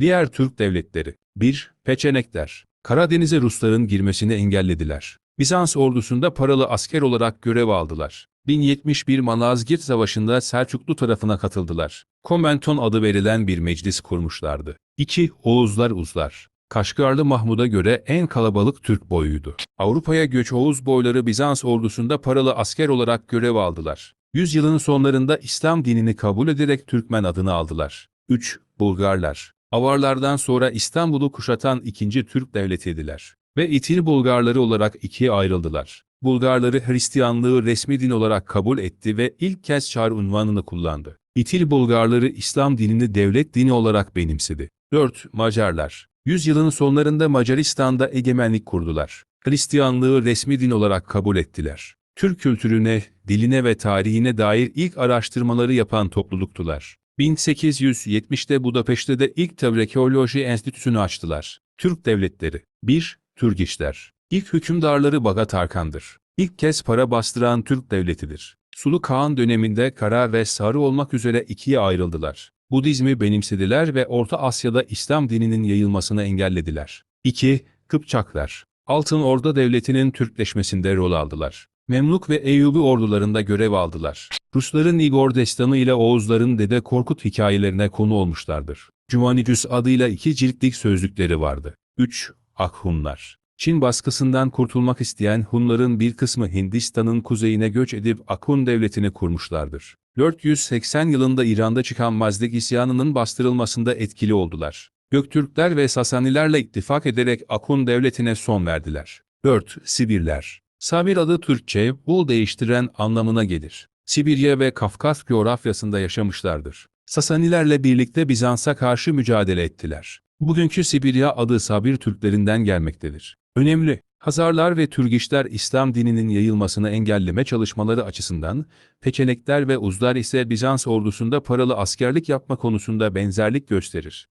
Diğer Türk devletleri 1. Peçenekler Karadeniz'e Rusların girmesini engellediler. Bizans ordusunda paralı asker olarak görev aldılar. 1071 Malazgirt Savaşı'nda Selçuklu tarafına katıldılar. Komenton adı verilen bir meclis kurmuşlardı. 2. Oğuzlar Uzlar Kaşgarlı Mahmud'a göre en kalabalık Türk boyuydu. Avrupa'ya göç Oğuz boyları Bizans ordusunda paralı asker olarak görev aldılar. Yüzyılın sonlarında İslam dinini kabul ederek Türkmen adını aldılar. 3. Bulgarlar Avarlardan sonra İstanbul'u kuşatan ikinci Türk devletiydiler ve İtil Bulgarları olarak ikiye ayrıldılar. Bulgarları Hristiyanlığı resmi din olarak kabul etti ve ilk kez Çar unvanını kullandı. İtil Bulgarları İslam dinini devlet dini olarak benimsedi. 4. Macarlar Yüzyılın sonlarında Macaristan'da egemenlik kurdular. Hristiyanlığı resmi din olarak kabul ettiler. Türk kültürüne, diline ve tarihine dair ilk araştırmaları yapan topluluktular. 1870'te Budapeşte'de ilk Tavrekeoloji Enstitüsü'nü açtılar. Türk devletleri 1. Türgişler İlk hükümdarları Bagat Arkan'dır. İlk kez para bastıran Türk devletidir. Sulu Kağan döneminde Kara ve Sarı olmak üzere ikiye ayrıldılar. Budizmi benimsediler ve Orta Asya'da İslam dininin yayılmasını engellediler. 2. Kıpçaklar Altın Orda Devleti'nin Türkleşmesinde rol aldılar. Memluk ve Eyyubi ordularında görev aldılar. Rusların Igor Destanı ile Oğuzların Dede Korkut hikayelerine konu olmuşlardır. Cumanicus adıyla iki ciltlik sözlükleri vardı. 3. Akhunlar Çin baskısından kurtulmak isteyen Hunların bir kısmı Hindistan'ın kuzeyine göç edip Akhun devletini kurmuşlardır. 480 yılında İran'da çıkan Mazdak isyanının bastırılmasında etkili oldular. Göktürkler ve Sasanilerle ittifak ederek Akhun devletine son verdiler. 4. Sibirler Sabir adı Türkçe, bul değiştiren anlamına gelir. Sibirya ve Kafkas coğrafyasında yaşamışlardır. Sasanilerle birlikte Bizans'a karşı mücadele ettiler. Bugünkü Sibirya adı Sabir Türklerinden gelmektedir. Önemli, Hazarlar ve Türgişler İslam dininin yayılmasını engelleme çalışmaları açısından, Peçenekler ve Uzlar ise Bizans ordusunda paralı askerlik yapma konusunda benzerlik gösterir.